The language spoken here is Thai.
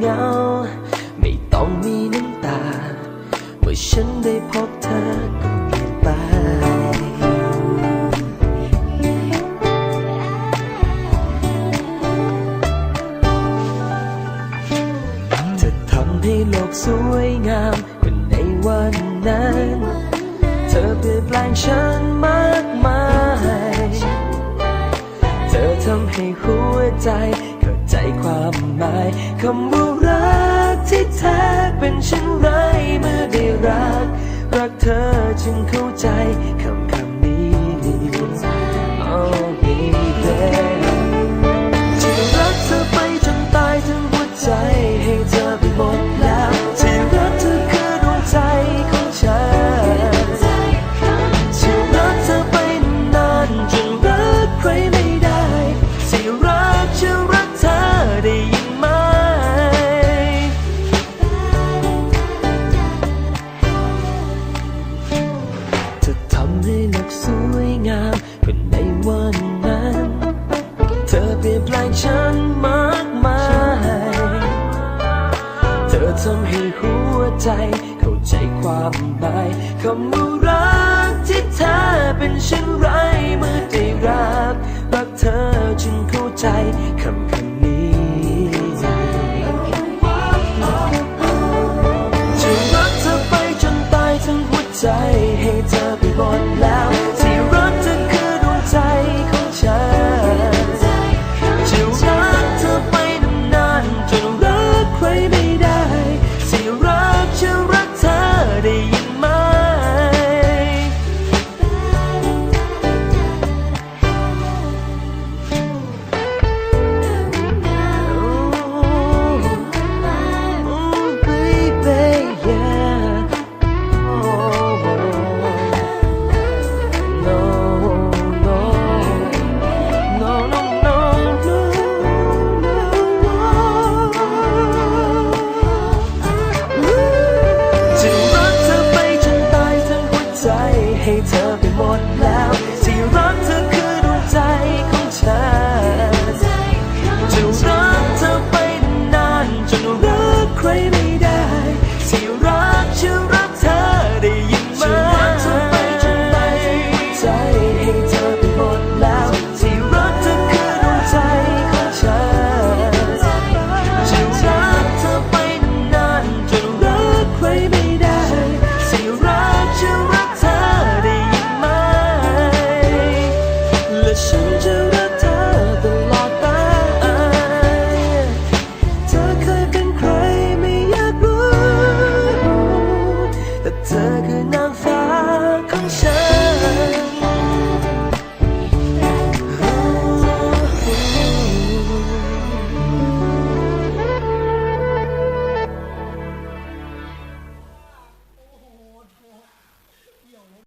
เงา ไม่ต้องมีน้ำตา เมื่อฉันได้พบเธอก็เปลี่ยนไป เธอทำให้โลกสวยงามกว่าในวันนั้น เธอเปลี่ยนแปลงฉันมากมาย เธอทำให้หัวใจ ความหมายคำว่ารักที่แท้เป็นเช่นไรเมื่อได้รัก รักเธอจึงเข้าใจ อทำให้หัวใจ เข้าใจความหมายคำว่ารักที่เธอเป็นฉัน